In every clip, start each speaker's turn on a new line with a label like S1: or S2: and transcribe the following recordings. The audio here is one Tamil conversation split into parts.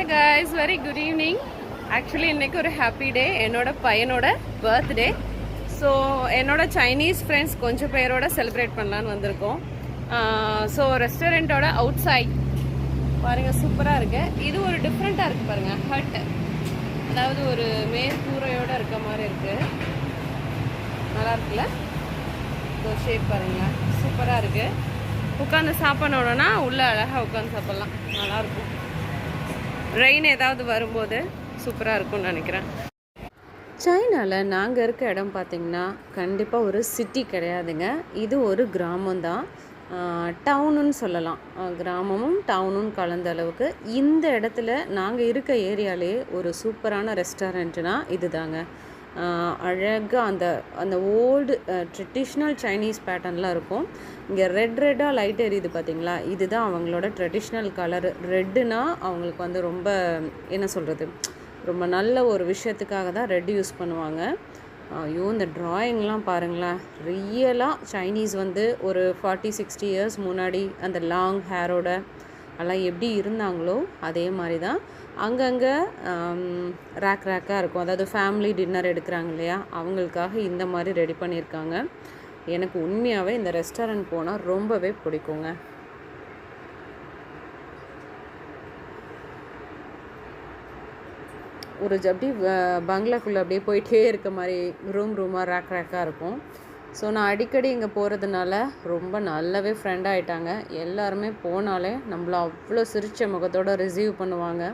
S1: Hi guys very good evening actually இன்றைக்கி ஒரு ஹாப்பி டே என்னோட பையனோட பர்த்டே ஸோ என்னோட சைனீஸ் ஃப்ரெண்ட்ஸ் கொஞ்சம் பேரோட செலிப்ரேட் பண்ணலான்னு வந்திருக்கோம். ஸோ ரெஸ்டாரண்ட்டோட அவுட் சைட் பாருங்கள் சூப்பராக இருக்குது இது ஒரு டிஃப்ரெண்ட்டாக இருக்குது பாருங்கள் ஹட் அதாவது ஒரு மேற்கூரையோடு இருக்க மாதிரி இருக்குது நல்லா இருக்குல்ல? ஸோ ஷேப் பாருங்களேன் சூப்பராக இருக்குது உட்காந்து சாப்பிடணுன்னா உள்ளே அழகாக உட்காந்து சாப்பிட்லாம். நல்லாயிருக்கும் ரெயின் ஏதாவது வரும்போது சூப்பராக இருக்கும்னு நினைக்கிறேன். சைனாவில் நாங்கள் இருக்க இடம் பார்த்திங்கன்னா கண்டிப்பாக ஒரு சிட்டி கிடையாதுங்க. இது ஒரு கிராமம்தான். டவுனுன்னு சொல்லலாம். கிராமமும் டவுனும் கலந்த அளவுக்கு இந்த இடத்துல நாங்கள் இருக்க ஏரியாலே ஒரு சூப்பரான ரெஸ்டாரண்ட்னா இதுதாங்க. அழகாக அந்த அந்த ஓல்டு ட்ரெடிஷ்னல் சைனீஸ் பேட்டர்ன்லாம் இருக்கும். இங்கே ரெட் ரெட்டாக லைட் எரியுது பார்த்தீங்களா இதுதான் அவங்களோட ட்ரெடிஷ்னல் கலர் ரெட்டுனா அவங்களுக்கு வந்து ரொம்ப என்ன சொல்கிறது ரொம்ப நல்ல ஒரு விஷயத்துக்காக தான் ரெட் யூஸ் பண்ணுவாங்க. ஐயோ இந்த ட்ராயிங்லாம் பாருங்களேன். ரியலாக சைனீஸ் வந்து ஒரு ஃபார்ட்டி சிக்ஸ்டி இயர்ஸ் முன்னாடி அந்த லாங் ஹேரோட எல்லாம் எப்படி இருந்தாங்களோ அதே மாதிரி தான். அங்கங்கே ரேக் ரேக்காக இருக்கும். அதாவது ஃபேமிலி டின்னர் எடுக்கிறாங்க இல்லையா? அவங்களுக்காக இந்த மாதிரி ரெடி பண்ணியிருக்காங்க. எனக்கு உண்மையாகவே இந்த ரெஸ்டாரண்ட் போனால் ரொம்பவே பிடிக்குங்க. ஒரு ஜ- அப்படி பங்களாக்குள்ளே அப்படியே போயிட்டே இருக்க மாதிரி ரூம் ரூமாக ரேக் ரேக்காக இருக்கும். ஸோ நான் அடிக்கடி இங்கே போகிறதுனால ரொம்ப நல்லாவே ஃப்ரெண்ட் ஆகிட்டாங்க எல்லாருமே போனாலே நம்மள அவ்வளோ சிரித்த முகத்தோடு ரிசீவ் பண்ணுவாங்க.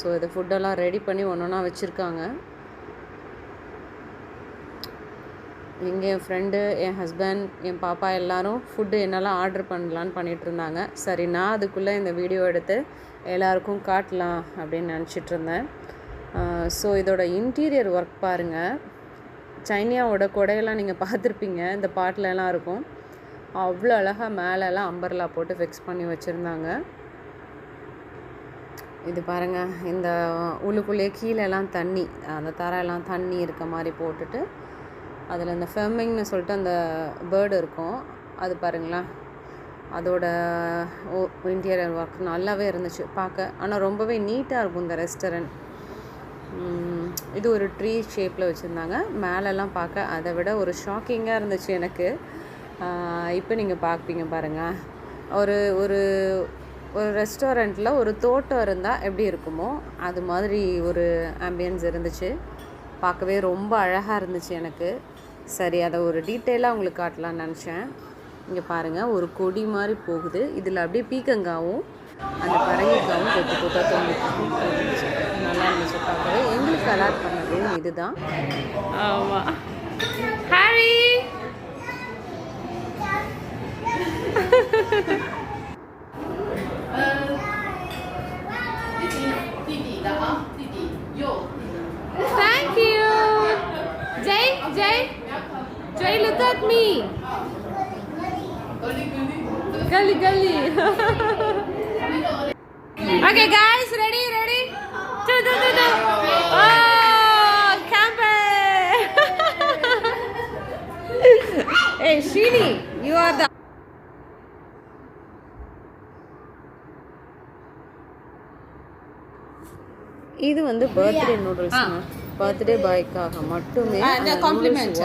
S1: ஸோ இது ஃபுட்டெல்லாம் ரெடி பண்ணி ஒன்று ஒன்றா வச்சுருக்காங்க. இங்கே என் ஃப்ரெண்டு என் ஹஸ்பண்ட் என் பாப்பா எல்லாரும் ஃபுட்டு என்னெல்லாம் ஆர்டர் பண்ணலான்னு பண்ணிகிட்டு இருந்தாங்க. சரி நான் அதுக்குள்ளே இந்த வீடியோ எடுத்து எல்லாருக்கும் காட்டலாம் அப்படின்னு நினச்சிட்டு இருந்தேன். ஸோ இதோட இன்டீரியர் ஒர்க் பாருங்கள் சைனியாவோட கொடையெல்லாம் நீங்கள் பார்த்துருப்பீங்க. இந்த பாட்டுல இருக்கும். அவ்வளோ அழகாக மேலெல்லாம் அம்பர்லா போட்டு ஃபிக்ஸ் பண்ணி வச்சுருந்தாங்க. இது பாருங்க இந்த உள்ளுக்குள்ளேயே கீழெல்லாம் தண்ணி அந்த தரையெல்லாம் தண்ணி இருக்க மாதிரி போட்டுட்டு அதில் இந்த ஃபெம்மிங்னு சொல்லிட்டு அந்த பேர்டு இருக்கும். அது பாருங்களேன் அதோட ஓ இன்டீரியர் ஒர்க் நல்லாவே இருந்துச்சு பார்க்க. ஆனால் ரொம்பவே நீட்டாக இருக்கும் இந்த ரெஸ்டாரண்ட் இது ஒரு ட்ரீ ஷேப்பில் வச்சுருந்தாங்க. மேலெல்லாம் பார்க்க அதை விட ஒரு ஷாக்கிங்காக இருந்துச்சு எனக்கு. இப்போ நீங்கள் பார்ப்பீங்க பாருங்கள் ஒரு ஒரு ஒரு ரெஸ்டாரண்ட்டில் ஒரு தோட்டம் இருந்தால் எப்படி இருக்குமோ அது மாதிரி ஒரு ஆம்பியன்ஸ் இருந்துச்சு. பார்க்கவே ரொம்ப அழகாக இருந்துச்சு எனக்கு. சரி அதை ஒரு டீட்டெயிலாக உங்களுக்கு காட்டலாம்னு நினச்சேன். இங்கே பாருங்கள் ஒரு கொடி மாதிரி போகுது. இதில் அப்படியே பீக்கங்காவும் அந்த பரங்கிக்காவும் கொத்து கொத்தாக தோணுச்சு நல்லா இருந்துச்சு பார்க்கவே. எங்களுக்கு அலாட் பண்ணது இதுதான். ஆமாம் Jay, look at me. Gully, gully. okay, guys, ready, ready? Two, two, two, two. Oh, camping. hey, Shini, you are the. இது வந்து பர்த்டே நூடுல்ஸ் பர்த்டே பாய்க்காக. மட்டுமே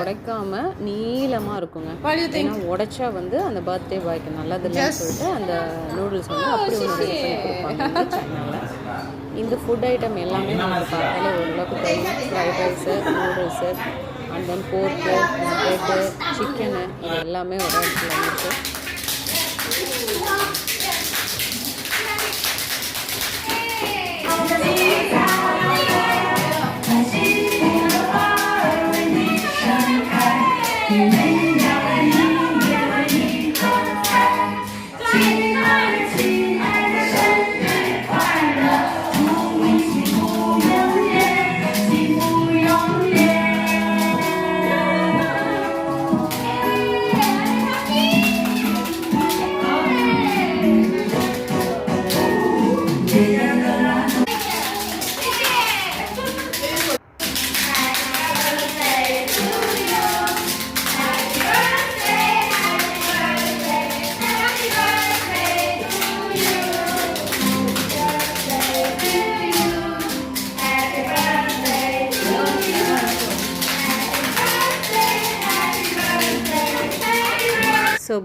S1: உடைக்காம நீளமா இருக்குங்க. ஏன்னா உடைச்சா வந்து அந்த பர்த்டே பாய்க்கு நல்லது இல்லைன்னு சொல்லிட்டு அந்த நூடுல்ஸ் வந்து அப்படி ஒன்று கொடுப்பாங்க இந்த ஃபுட் ஐட்டம் எல்லாமே நம்ம பார்த்தாலே ஓரளவுக்கு fried rice noodles and then pork bread chicken இது எல்லாமே ஒரு இடத்துல இருக்குது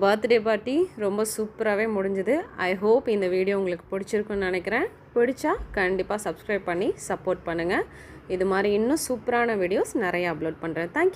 S1: பர்த்டே பார்ட்டி ரொம்ப சூப்பராகவே முடிஞ்சுது. ஐ ஹோப் இந்த வீடியோ உங்களுக்கு பிடிச்சிருக்குன்னு நினைக்கிறேன். பிடிச்சா கண்டிப்பாக சப்ஸ்கிரைப் பண்ணி சப்போர்ட் பண்ணுங்கள் இது மாதிரி இன்னும் சூப்பரான வீடியோஸ் நிறைய அப்லோட் பண்ணுறேன் தேங்க்யூ